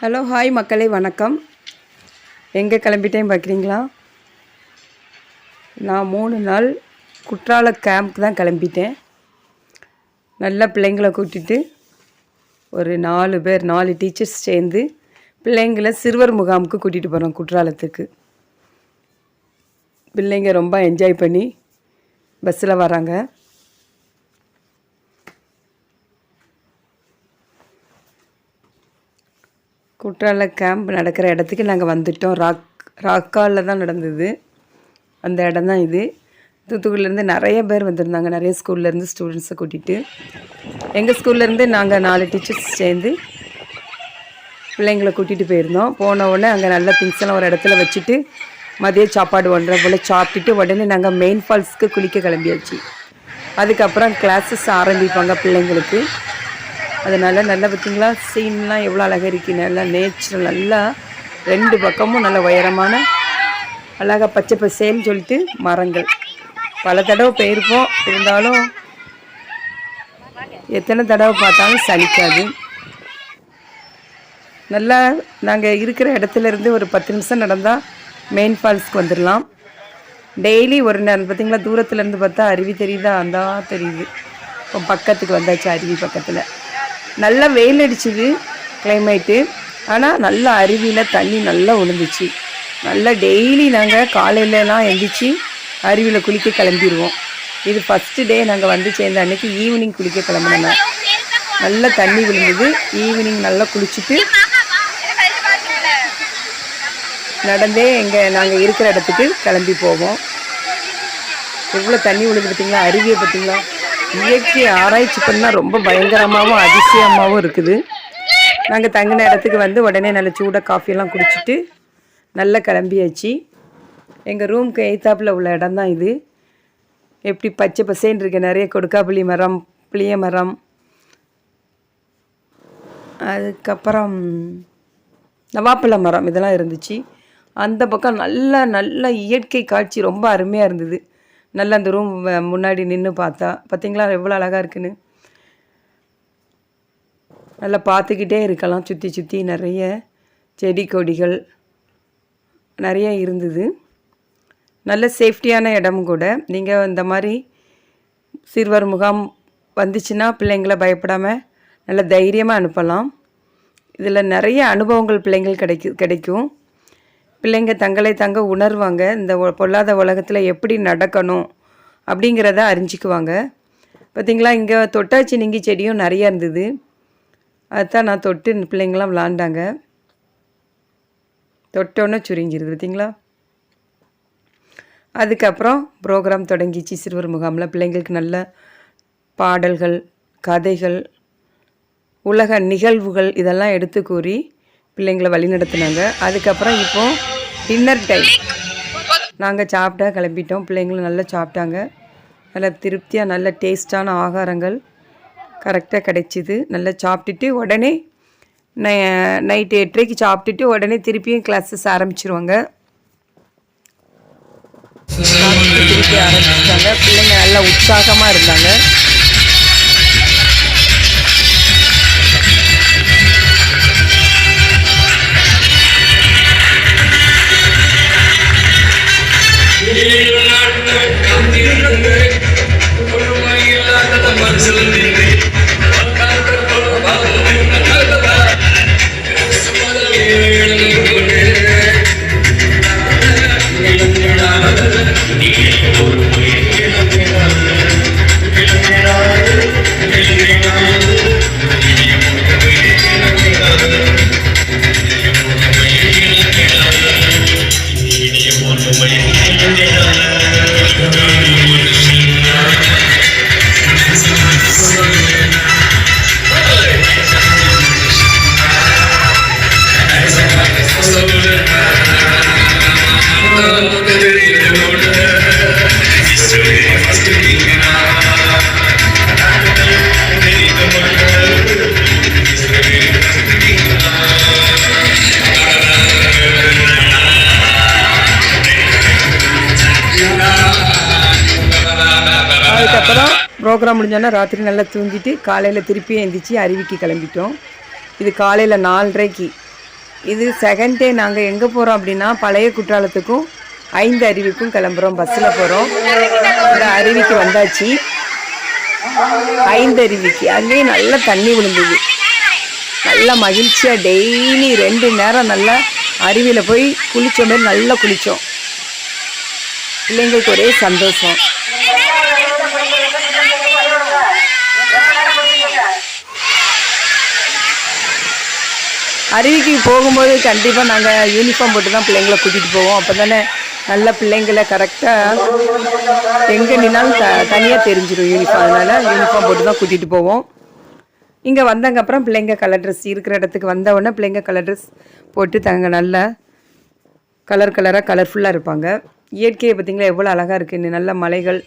Hello hi மக்களே வணக்கம். எங்கே கிளம்பிட்டேன் பார்க்குறீங்களா நான் மூணு நாள் குற்றால கேம்ப் தான் கிளம்பிட்டேன். நல்லா பிள்ளைங்களை கூட்டிகிட்டு ஒரு நாலு பேர் நாலு டீச்சர்ஸ் சேர்ந்து பிள்ளைங்களை சிறுவர் முகாமுக்கு கூட்டிகிட்டு போகிறோம் குற்றாலத்துக்கு. பிள்ளைங்க ரொம்ப என்ஜாய் பண்ணி பஸ்ஸில் வராங்க. குற்றால கேம்ப் நடக்கிற இடத்துக்கு நாங்கள் வந்துட்டோம். ராக் ராக்காலில் தான் நடந்தது. அந்த இடம் தான் இது. தூத்துக்குடியிலேருந்து நிறைய பேர் வந்திருந்தாங்க. நிறைய ஸ்கூல்லேருந்து ஸ்டூடெண்ட்ஸை கூட்டிகிட்டு எங்கள் ஸ்கூல்லேருந்து நாங்கள் நாலு டீச்சர்ஸ் சேர்ந்து பிள்ளைங்களை கூட்டிகிட்டு போயிருந்தோம். போன உடனே அங்கே நல்ல திங்ஸ் எல்லாம் ஒரு இடத்துல வச்சுட்டு மதிய சாப்பாடு ஒன்றரை போல் சாப்பிட்டுட்டு உடனே நாங்கள் மெயின் ஃபால்ஸ்க்கு குளிக்க கிளம்பியாச்சு. அதுக்கப்புறம் கிளாஸஸ் ஆரம்பிப்பாங்க பிள்ளைங்களுக்கு. அதனால் நல்லா பார்த்தீங்களா? சீன்லாம் எவ்வளோ அழகாக இருக்கு. நல்லா நேச்சுரல் நல்லா ரெண்டு பக்கமும் நல்ல உயரமான அழகாக பச்சை பசேன்னு சொல்லிட்டு மரங்கள். பல தடவை போயிருப்போம். இருந்தாலும் எத்தனை தடவை பார்த்தாலும் சலிக்காது. நல்லா நாங்கள் இருக்கிற இடத்துலேருந்து ஒரு பத்து நிமிஷம் நடந்தால் மெயின் ஃபால்ஸ்க்கு வந்துடலாம் டெய்லி ஒரு நேரம் பார்த்தீங்களா? தூரத்துலேருந்து பார்த்தா அருவி தெரியுதா? அந்த தெரியுது. இப்போ பக்கத்துக்கு வந்தாச்சு அருவி பக்கத்தில். நல்லா வெயில் அடிச்சுது கிளைமேட்டு ஆனால் நல்லா அருவியில் தண்ணி நல்லா விழுந்துச்சு நல்லா டெய்லி நாங்கள் காலையிலலாம் எழுந்திரிச்சு அருவியில் குளிக்க கிளம்பிடுவோம் இது ஃபஸ்ட்டு டே நாங்கள் வந்து சேர்ந்த அன்னைக்கு ஈவினிங் குளிக்க கிளம்புனோங்க நல்லா தண்ணி விழுந்தது. ஈவினிங் நல்லா குளிச்சுட்டு நடந்தே எங்கள் நாங்கள் இருக்கிற இடத்துக்கு கிளம்பி போவோம். எவ்வளோ தண்ணி விழுந்து பார்த்தீங்களா அருவியை பார்த்தீங்களா இயற்கை ஆராய்ச்சி பண்ணால் ரொம்ப பயங்கரமாகவும் அதிசயமாகவும் இருக்குது. நாங்கள் தங்கின இடத்துக்கு வந்து உடனே நல்ல சூடாக காஃபியெல்லாம் குடிச்சிட்டு நல்லா கிளம்பியாச்சு. எங்கள் ரூம்க்கு எய்த்தாப்பில் உள்ள இடம் தான் இது. எப்படி பச்சை பசேன்னு இருக்கு நிறைய கொடுக்காப்புளி மரம் புளிய மரம். அதுக்கப்புறம் நவாப்பழ மரம் இதெல்லாம் இருந்துச்சு. அந்த பக்கம் நல்ல நல்ல இயற்கை காட்சி ரொம்ப அருமையாக இருந்தது. நல்ல அந்த ரூம் முன்னாடி நின்று பார்த்தா. பார்த்தீங்களா எவ்வளோ அழகாக இருக்குன்னு. நல்லா பார்த்துக்கிட்டே இருக்கலாம். சுற்றி சுற்றி நிறைய செடி கொடிகள் நிறைய இருந்தது. நல்ல சேஃப்டியான இடமும் கூட. நீங்கள் இந்த மாதிரி சிறுவர் முகாம் வந்துச்சுன்னா பிள்ளைங்கள பயப்படாமல் நல்ல தைரியமாக அனுப்பலாம். இதில் நிறைய அனுபவங்கள் பிள்ளைங்கள் கிடைக்கு கிடைக்கும். பிள்ளைங்க தங்களை தங்க உணர்வாங்க. இந்த பொல்லாத உலகத்தில் எப்படி நடக்கணும் அப்படிங்கிறத அறிஞ்சிக்குவாங்க. பார்த்தீங்களா இங்கே தொட்டாச்சி நீங்கி செடியும் நிறையா இருந்தது. அதுதான் நான் தொட்டு பிள்ளைங்களாம் விளாண்டாங்க. தொட்டோன்னே சுருங்கிருது பார்த்தீங்களா அதுக்கப்புறம் ப்ரோக்ராம் தொடங்கிச்சு. சிறுவர் முகாமில் பிள்ளைங்களுக்கு நல்ல பாடல்கள் கதைகள் உலக நிகழ்வுகள் இதெல்லாம் எடுத்து கூறி பிள்ளைங்களை வழி நடத்தினாங்க அதுக்கப்புறம் இப்போ டின்னர் டைம் நாங்கள் சாப்பிட்டா கிளம்பிட்டோம். பிள்ளைங்களும் நல்லா சாப்பிட்டாங்க. நல்லா திருப்தியாக நல்ல டேஸ்டான ஆகாரங்கள் கரெக்டாக கிடைச்சிது. நல்லா சாப்பிட்டுட்டு உடனே நை நைட்டு எட்டரைக்கு சாப்பிட்டுட்டு உடனே திருப்பியும் கிளாஸஸ் ஆரம்பிச்சிருவாங்க. திருப்பி ஆரம்பிச்சிட்டாங்க. பிள்ளைங்க நல்லா உற்சாகமாக இருந்தாங்க. அதுக்கப்புறம் ப்ரோக்ராம் முடிஞ்சோன்னா ராத்திரி நல்லா தூங்கிட்டு காலையில் திருப்பி எந்திரிச்சு அருவிக்கு கிளம்பிட்டோம். இது காலையில் நாலரைக்கு. இது செகண்ட் டே நாங்கள் எங்கே போகிறோம் அப்படின்னா பழைய குற்றாலத்துக்கும் ஐந்து அருவிக்கும் கிளம்புறோம். பஸ்ஸில் போகிறோம் இந்த அருவிக்கு வந்தாச்சு. ஐந்து அருவிக்கு. அங்கேயும் நல்லா தண்ணி விழுந்தது. நல்லா மகிழ்ச்சியாக டெய்லி ரெண்டு நேரம் நல்லா அருவியில் போய் குளித்த மாதிரி நல்லா குளித்தோம் பிள்ளைங்களுக்கு ஒரே சந்தோஷம். அருவிக்கு போகும்போது கண்டிப்பாக நாங்கள் யூனிஃபார்ம் போட்டு தான் பிள்ளைங்களை கூட்டிகிட்டு போவோம். அப்போ தானே நல்ல பிள்ளைங்களை கரெக்டாக எங்கே நின்னாலும் த தனியாக தெரிஞ்சிடும் யூனிஃபார்ம் அதனால் யூனிஃபார்ம் போட்டு தான் கூட்டிகிட்டு போவோம். இங்கே வந்தாங்க அப்புறம் பிள்ளைங்க கலர் ட்ரெஸ் இருக்கிற இடத்துக்கு வந்த உடனே பிள்ளைங்க கலர் ட்ரெஸ் போட்டு தாங்க நல்லா கலர் கலராக கலர்ஃபுல்லாக இருப்பாங்க. இயற்கையை பார்த்திங்களா எவ்வளோ அழகாக இருக்குது நல்ல மலைகள்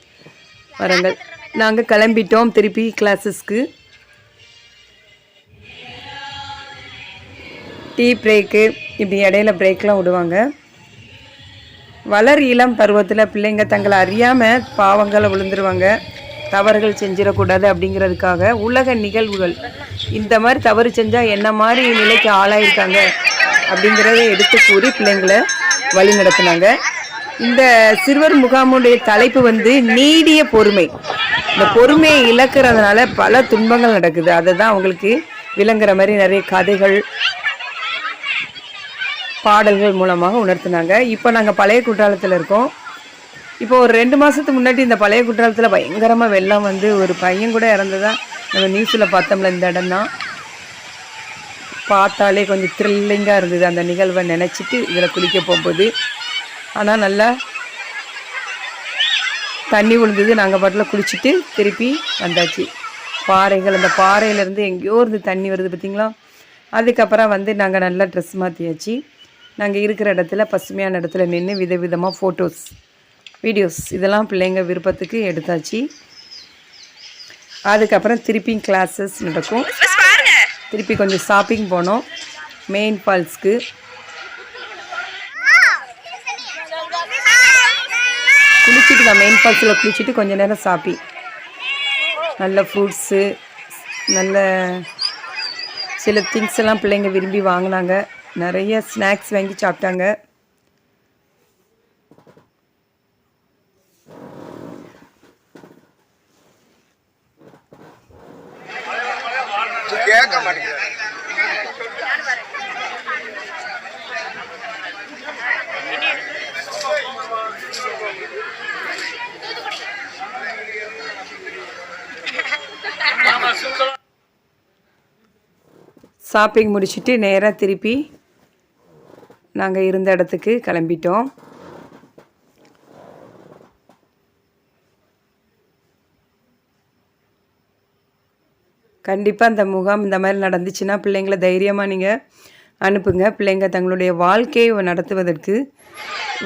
மரங்கள். நாங்கள் கிளம்பிட்டோம் திருப்பி கிளாஸஸ்க்கு டீ பிரேக்கு இப்படி இடையில பிரேக்லாம் விடுவாங்க. வளர் இளம் பருவத்தில் பிள்ளைங்க தங்களை அறியாமல் பாவங்களை விழுந்துருவாங்க. தவறுகள் செஞ்சிடக்கூடாது அப்படிங்கிறதுக்காக உலக நிகழ்வுகள். இந்த மாதிரி தவறு செஞ்சால் என்ன மாதிரி நிலைக்கு ஆளாயிருக்காங்க அப்படிங்கிறத எடுத்து கூறி பிள்ளைங்களை வழி நடத்துனாங்க. இந்த சிறுவர் முகாமுடைய தலைப்பு வந்து நீடிய பொறுமை. இந்த பொறுமையை இழக்கிறதுனால பல துன்பங்கள் நடக்குது. அதை தான் அவங்களுக்கு விளங்குற மாதிரி நிறைய கதைகள் பாடல்கள் மூலமாக உணர்த்தினாங்க. இப்போ நாங்கள் பழைய குற்றாலத்தில் இருக்கோம். இப்போ ஒரு ரெண்டு மாதத்துக்கு முன்னாடி இந்த பழைய குற்றாலத்தில் பயங்கரமாக வெள்ளம் வந்து ஒரு பையன் கூட இறந்ததா நம்ம நியூஸில் பார்த்தோம்ல இந்த இடம் தான் பார்த்தாலே கொஞ்சம் த்ரில்லிங்காக இருந்தது அந்த நிகழ்வை நினச்சிட்டு இதில் குளிக்க போகும்போது. ஆனால் நல்லா தண்ணி விழுந்தது. நாங்கள் பாட்டில் குளிச்சுட்டு திருப்பி வந்தாச்சு. பாறைகள் அந்த பாறையிலேருந்து எங்கேயோ இருந்து தண்ணி வருது பார்த்தீங்களா அதுக்கப்புறம் வந்து நாங்கள் நல்லா ட்ரெஸ் மாற்றியாச்சு நாங்கள் இருக்கிற இடத்துல பசுமையான இடத்துல நின்று விதவிதமாக ஃபோட்டோஸ் வீடியோஸ் இதெல்லாம் பிள்ளைங்க விருப்பத்துக்கு எடுத்தாச்சு. அதுக்கப்புறம் திருப்பி கிளாஸஸ் நடக்கும். திருப்பி கொஞ்சம் ஷாப்பிங் போனோம். மெயின் ஃபால்ஸ்க்கு குளிச்சுட்டு நான் மெயின் ஃபால்ஸில் குளிச்சுட்டு கொஞ்சம் நேரம் ஷாப்பிங் நல்ல ஃப்ரூட்ஸு நல்ல சில திங்ஸ் எல்லாம் பிள்ளைங்க விரும்பி வாங்கினாங்க. நிறைய ஸ்நாக்ஸ் வாங்கி சாப்பிட்டாங்க. கேட்க மாட்டேங்குது. ஷாப்பிங் முடிச்சுட்டு நேராக திருப்பி நாங்கள் இருந்த இடத்துக்கு கிளம்பிட்டோம். கண்டிப்பாக அந்த முகாம் இந்த மாதிரி நடந்துச்சுன்னா பிள்ளைங்கள தைரியமாக நீங்கள் அனுப்புங்க. பிள்ளைங்க தங்களுடைய வாழ்க்கையை நடத்துவதற்கு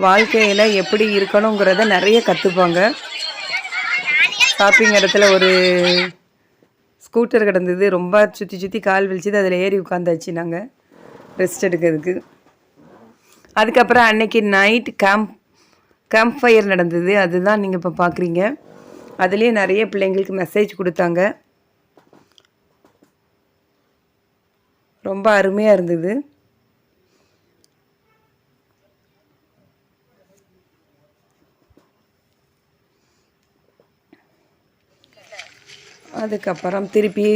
வாழ்க்கையில் எப்படி இருக்கணுங்கிறத நிறைய கற்றுப்பாங்க ஷாப்பிங் இடத்துல ஒரு ஸ்கூட்டர் கிடந்தது. ரொம்ப சுற்றி சுற்றி கால் வலிச்சுது அதில் ஏறி உட்காந்தாச்சு நாங்கள் ரெஸ்ட் எடுக்கிறதுக்கு. அதுக்கப்புறம் அன்னைக்கு நைட் கேம்ப் கேம்ப் ஃபயர் நடந்தது. அதுதான் நீங்கள் இப்போ பார்க்குறீங்க அதுலேயே நிறைய பிள்ளைங்களுக்கு மெசேஜ் கொடுத்தாங்க. ரொம்ப அருமையாக இருந்தது. அதுக்கப்புறம் திருப்பி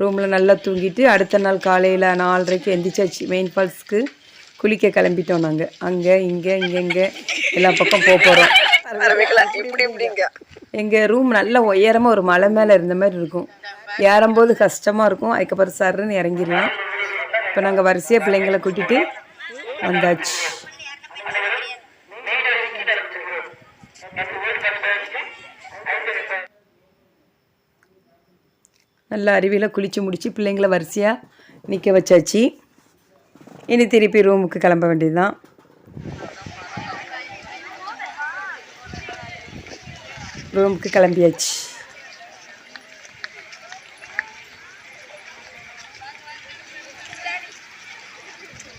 ரூமில் நல்லா தூங்கிட்டு அடுத்த நாள் காலையில் நாலரைக்கு எந்திரிச்சாச்சு. மெயின் ஃபால்ஸ்க்கு குளிக்க கிளம்பிட்டோம் நாங்கள் அங்கே இங்கே இங்கே இங்கே. எல்லா பக்கம் போக போகிறோம் எங்கள் ரூம் நல்ல உயரமாக ஒரு மலை மேலே இருந்த மாதிரி இருக்கும். ஏறும்போது கஷ்டமாக இருக்கும். அதுக்கப்புறம் சர்ன்னு இறங்கிடலாம். இப்போ நாங்கள் வரிசையாக பிள்ளைங்களை கூட்டிகிட்டு வந்தாச்சு. நல்லா அருவியில் குளித்து முடித்து பிள்ளைங்கள வரிசையாக நிற்க வச்சாச்சு. இனி திருப்பி ரூமுக்கு கிளம்ப வேண்டியதுதான். ரூமுக்கு கிளம்பியாச்சு.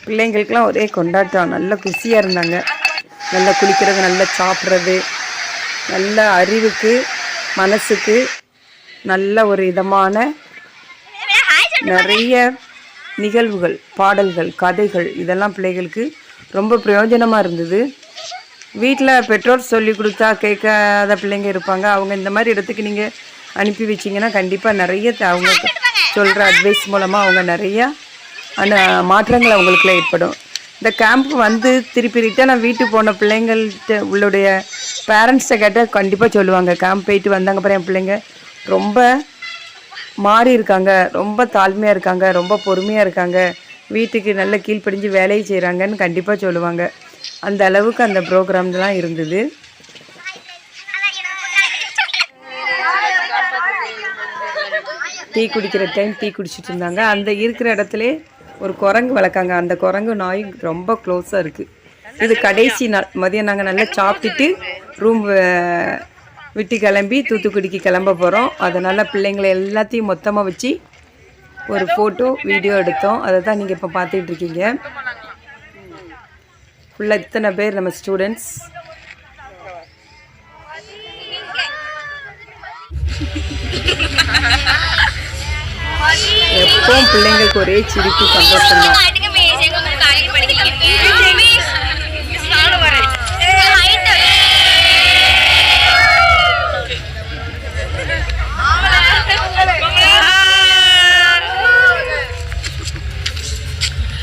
பிள்ளைங்களுக்கெல்லாம் ஒரே கொண்டாட்டம். நல்ல குஷியாக இருந்தாங்க. நல்லா குளிக்கிறது நல்லா சாப்பிட்றது நல்ல அறிவுக்கு மனசுக்கு நல்ல ஒரு இதமான நிறைய நிகழ்வுகள் பாடல்கள் கதைகள் இதெல்லாம் பிள்ளைகளுக்கு ரொம்ப பிரயோஜனமாக இருந்தது. வீட்டில் பெற்றோர் சொல்லி கொடுத்தா கேட்காத பிள்ளைங்க இருப்பாங்க. அவங்க இந்த மாதிரி இடத்துக்கு நீங்கள் அனுப்பி வச்சிங்கன்னா கண்டிப்பாக நிறைய த- அவங்க சொல்கிற அட்வைஸ் மூலமாக அவங்க நிறையா அந்த மாற்றங்கள் அவங்களுக்குள்ள ஏற்படும். இந்த கேம்ப் வந்து திருப்பி ரிட்டர்ன் வீட்டுக்கு போன பிள்ளைங்கள்ட்ட உள்ளுடைய பேரண்ட்ஸை கேட்டால் கண்டிப்பாக சொல்லுவாங்க. கேம்ப் போயிட்டு வந்தாங்க அப்புறம் என் பிள்ளைங்க ரொம்ப மாறி இருக்காங்க. ரொம்ப தாழ்மையாக இருக்காங்க. ரொம்ப பொறுமையாக இருக்காங்க. வீட்டுக்கு நல்ல கீழ்ப்படிஞ்சு வேலையை செய்கிறாங்கன்னு கண்டிப்பாக சொல்லுவாங்க. அந்த அளவுக்கு அந்த ப்ரோக்ராம்லாம் இருந்தது. டீ குடிக்கிற டைம் டீ குடிச்சிட்டு இருந்தாங்க. அந்த இருக்கிற இடத்துல ஒரு குரங்கு வளர்க்காங்க. அந்த குரங்கு நாய் ரொம்ப க்ளோஸாக இருக்குது இது கடைசி நாள். மதியம் நாங்கள் நல்லா சாப்பிட்டுட்டு ரூம் விட்டு கிளம்பி தூத்துக்குடிக்கு கிளம்ப போகிறோம் அதனால் பிள்ளைங்களை எல்லாத்தையும் மொத்தமாக வச்சு ஒரு ஃபோட்டோ வீடியோ எடுத்தோம். அதை தான் நீங்கள் இப்போ பார்த்துட்ருக்கீங்க ஃபுல்லாக இத்தனை பேர் நம்ம ஸ்டூடெண்ட்ஸ் எப்பவும் பிள்ளைங்களுக்கு ஒரே சிரிப்பு சந்தோஷம் தான்